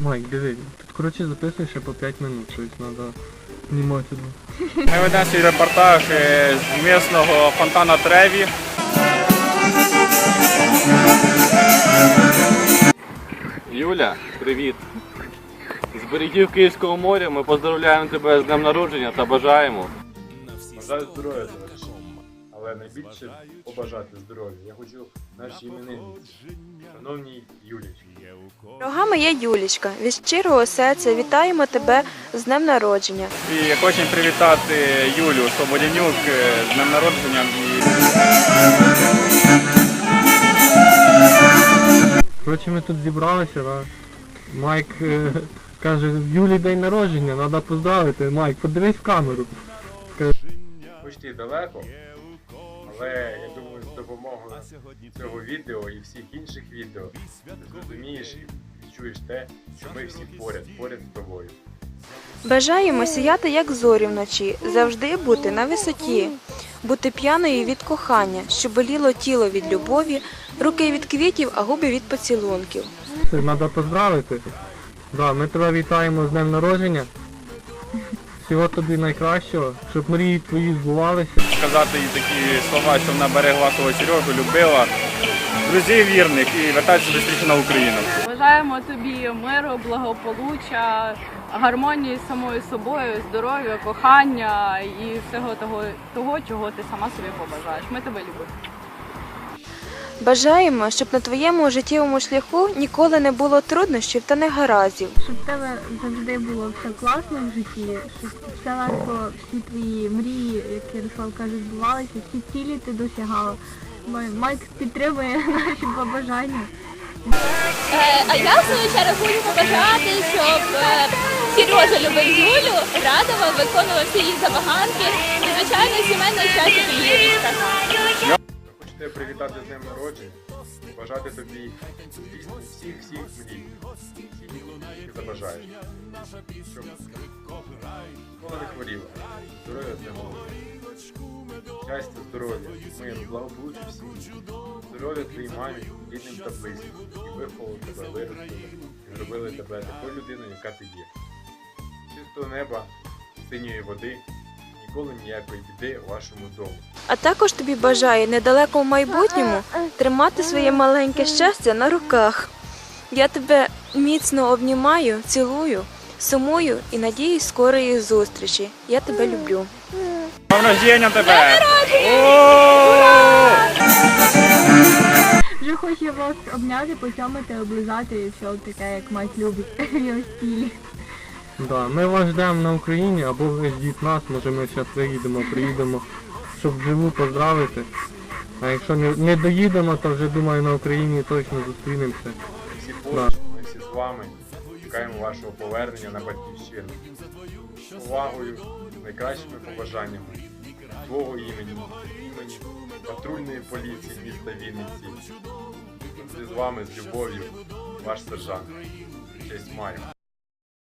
Майк, диви, тут коротше записуєш ще по 5 минут, щось треба знімати. Ми ведемо свій репортаж е, з місного фонтана Треві. Юля, привіт. З берегів Київського моря ми поздравляємо тебе з днем народження та бажаємо. Бажаю здоров'я. Але найбільше побажати здоров'я. Я хочу нашій іменинниці, шановній Юлічці. Дорога моя Юлічка, від щирого серця вітаємо тебе з днем народження. І хочемо привітати Юлю Слободянюк е, з днем народження. Коротше, ми тут зібралися, да? Майк е, каже, в Юлі день народження, треба поздравити. Майк, подивись в камеру. Хоч далеко, але я думаю, з допомогою цього відео і всіх інших відео ти зрозумієш і відчуєш те, що ми всі поряд, поряд з тобою. Бажаємо сіяти як зорі вночі, завжди бути на висоті, бути п'яною від кохання, щоб боліло тіло від любові, руки від квітів, а губи від поцілунків. Треба поздравити. Да, ми тебе вітаємо з днем народження. Всього тобі найкращого, щоб мрії твої збувалися. сказати їй такі слова, що вона берегла свого Сережу, любила, друзів вірних і вертатися швидше на Україну. Бажаємо тобі миру, благополуччя, гармонії з самою собою, здоров'я, кохання і всього того, того, чого ти сама собі побажаєш. Ми тебе любимо. Бажаємо, щоб на твоєму життєвому шляху ніколи не було труднощів та негараздів. щоб в тебе завжди було все класно в житті, щоб все легко, всі твої мрії, як Ярослав каже, збувалися, всі цілі ти досягала. Майк підтримує наші побажання. Е, А я в свою чергу хочу побажати, щоб е, Сережа любив Юлю, радував, виконував всі її забаганки і, звичайно, сімейне щастя тебе привітати з днем народження, бажати тобі всіх всіх мрій, всіх, які забажаєш. Щоб ніколи не хворіла. Здоров'я для голови. Щастя, здоров'я, миру, благополуччя всім. Здоров'я твоїй мамі, рідним та близьким, і виховали тебе, виростили, і зробили тебе такою людиною, яка ти є. Чистого неба, синьої води, ніколи ніякої біди вашому дому. А також тобі бажаю недалеко в майбутньому тримати своє маленьке щастя на руках. Я тебе міцно обнімаю, цілую, сумую і надіюсь скорої зустрічі. Я тебе люблю. Рождення тебе! Вже хочу вас обняти, поцьомити, облизати і все таке, як мать любить в стілі. Да, ми вас ждемо на Україні, або ви ждіть нас, може ми зараз виїдемо, приїдемо, щоб вживу поздравити. А якщо не, не доїдемо, то вже думаю на Україні точно зустрінемося. Всі поруч, ми всі з вами. Чекаємо вашого повернення на батьківщину. З повагою, найкращими побажаннями твого імені, імені патрульної поліції міста Вінниці. Завжди з вами з любов'ю, ваш сержант. Честь маю.